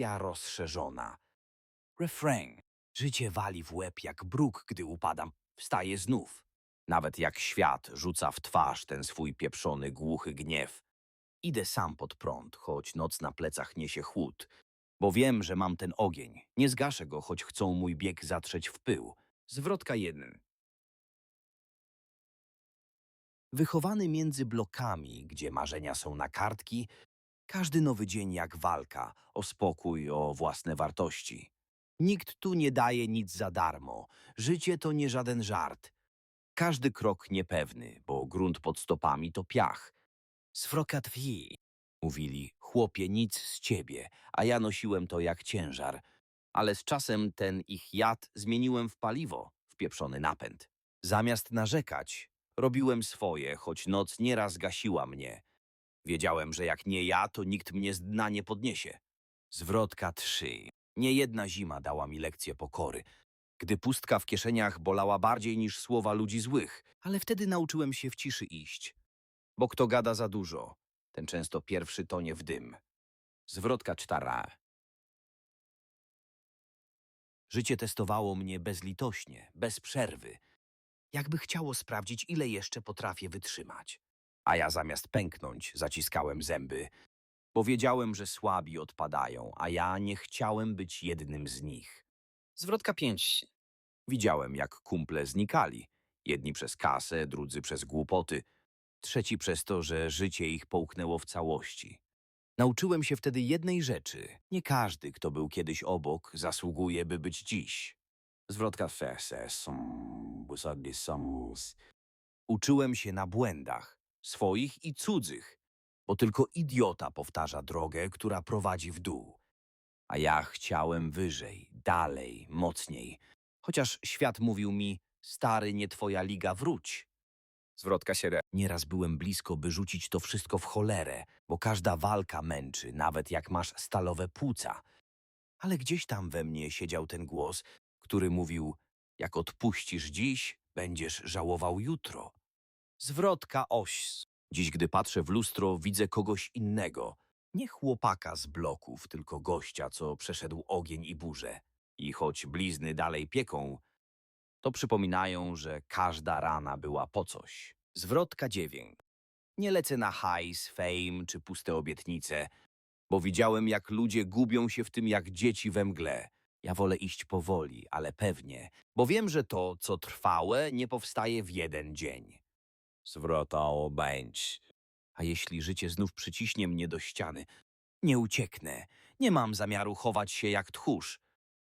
wersja rozszerzona. Refrain. Życie wali w łeb jak bruk, gdy upadam. Wstaję znów. Nawet jak świat rzuca w twarz ten swój pieprzony, głuchy gniew. Idę sam pod prąd, choć noc na plecach niesie chłód. Bo wiem, że mam ten ogień. Nie zgaszę go, choć chcą mój bieg zatrzeć w pył. Zwrotka jeden. Wychowany między blokami, gdzie marzenia są na kartki, każdy nowy dzień jak walka o spokój, o własne wartości. Nikt tu nie daje nic za darmo. Życie to nie żaden żart. Każdy krok niepewny, bo grunt pod stopami to piach. Twi, mówili, chłopie, nic z ciebie, a ja nosiłem to jak ciężar. Ale z czasem ten ich jad zmieniłem w paliwo, w pieprzony napęd. Zamiast narzekać, robiłem swoje, choć noc nieraz gasiła mnie. Wiedziałem, że jak nie ja, to nikt mnie z dna nie podniesie. Zwrotka trzy. Nie jedna zima dała mi lekcję pokory, gdy pustka w kieszeniach bolała bardziej niż słowa ludzi złych, ale wtedy nauczyłem się w ciszy iść. Bo kto gada za dużo, ten często pierwszy tonie w dym. Zwrotka cztara. Życie testowało mnie bezlitośnie, bez przerwy. Jakby chciało sprawdzić, ile jeszcze potrafię wytrzymać. A ja zamiast pęknąć, zaciskałem zęby, bo wiedziałem, że słabi odpadają, a ja nie chciałem być jednym z nich. Zwrotka pięć. Widziałem, jak kumple znikali. Jedni przez kasę, drudzy przez głupoty, trzeci przez to, że życie ich połknęło w całości. Nauczyłem się wtedy jednej rzeczy. Nie każdy, kto był kiedyś obok, zasługuje, by być dziś. Zwrotka feses. Uczyłem się na błędach, swoich i cudzych, bo tylko idiota powtarza drogę, która prowadzi w dół. A ja chciałem wyżej, dalej, mocniej. Chociaż świat mówił mi, stary, nie twoja liga, wróć. Zwrotka się Nieraz byłem blisko, by rzucić to wszystko w cholerę, bo każda walka męczy, nawet jak masz stalowe płuca. Ale gdzieś tam we mnie siedział ten głos, który mówił, jak odpuścisz dziś, będziesz żałował jutro. Zwrotka oś. Dziś, gdy patrzę w lustro, widzę kogoś innego. Nie chłopaka z bloków, tylko gościa, co przeszedł ogień i burzę. I choć blizny dalej pieką, to przypominają, że każda rana była po coś. Zwrotka dziewięć. Nie lecę na hajs, fame czy puste obietnice, bo widziałem, jak ludzie gubią się w tym jak dzieci we mgle. Ja wolę iść powoli, ale pewnie, bo wiem, że to, co trwałe, nie powstaje w jeden dzień. Zwrota obędź. A jeśli życie znów przyciśnie mnie do ściany, nie ucieknę. Nie mam zamiaru chować się jak tchórz,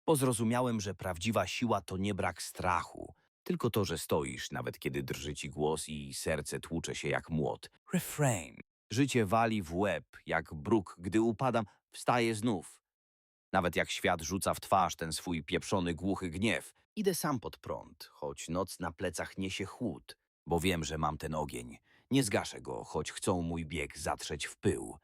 bo zrozumiałem, że prawdziwa siła to nie brak strachu, tylko to, że stoisz, nawet kiedy drży ci głos i serce tłucze się jak młot. Refrain. Życie wali w łeb, jak bruk, gdy upadam, wstaję znów. Nawet jak świat rzuca w twarz ten swój pieprzony, głuchy gniew, idę sam pod prąd, choć noc na plecach niesie chłód, bo wiem, że mam ten ogień. Nie zgaszę go, choć chcą mój bieg zatrzeć w pył.